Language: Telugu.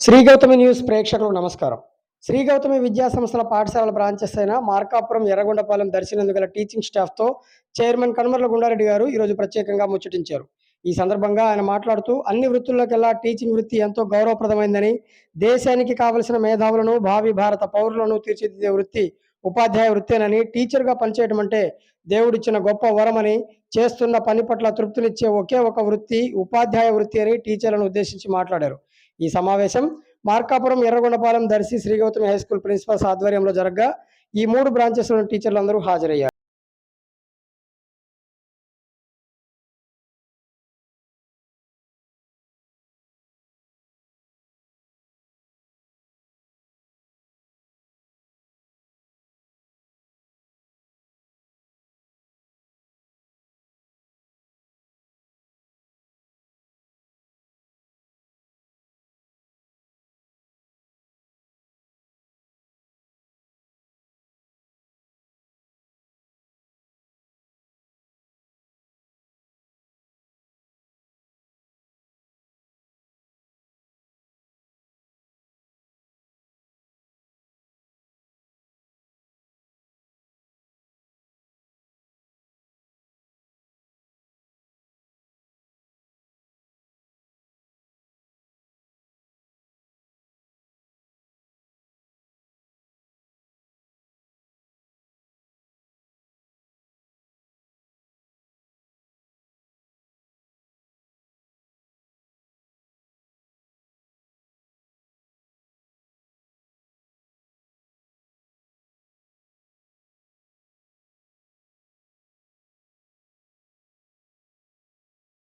శ్రీ గౌతమి న్యూస్ ప్రేక్షకులకు నమస్కారం. శ్రీ గౌతమి విద్యా సంస్థల పాఠశాలల బ్రాంచెస్ అయిన మార్కాపురం ఎర్రగొండపాలెం దర్శనందు గల టీచింగ్ స్టాఫ్తో చైర్మన్ కనుమర్ల గుండారెడ్డి గారు ఈరోజు ప్రత్యేకంగా ముచ్చటించారు. ఈ సందర్భంగా ఆయన మాట్లాడుతూ అన్ని వృత్తుల్లోకెల్లా టీచింగ్ వృత్తి ఎంతో గౌరవప్రదమైందని దేశానికి కావలసిన మేధావులను భావి భారత పౌరులను తీర్చిదిద్దే వృత్తి ఉపాధ్యాయ వృత్తేనని టీచర్గా పనిచేయడం అంటే దేవుడిచ్చిన గొప్ప వరమని చేస్తున్న పని పట్ల తృప్తినిచ్చే ఒకే ఒక వృత్తి ఉపాధ్యాయ వృత్తి అని టీచర్లను ఉద్దేశించి మాట్లాడారు. ఈ సమావేశం Markapuram Yerragondapalem Darsi Sri Gautami high school principals ఆధ్వర్యంలో జరగగా ఈ మూడు బ్రాంచెస్లోని టీచర్లందరూ హాజరయ్యారు.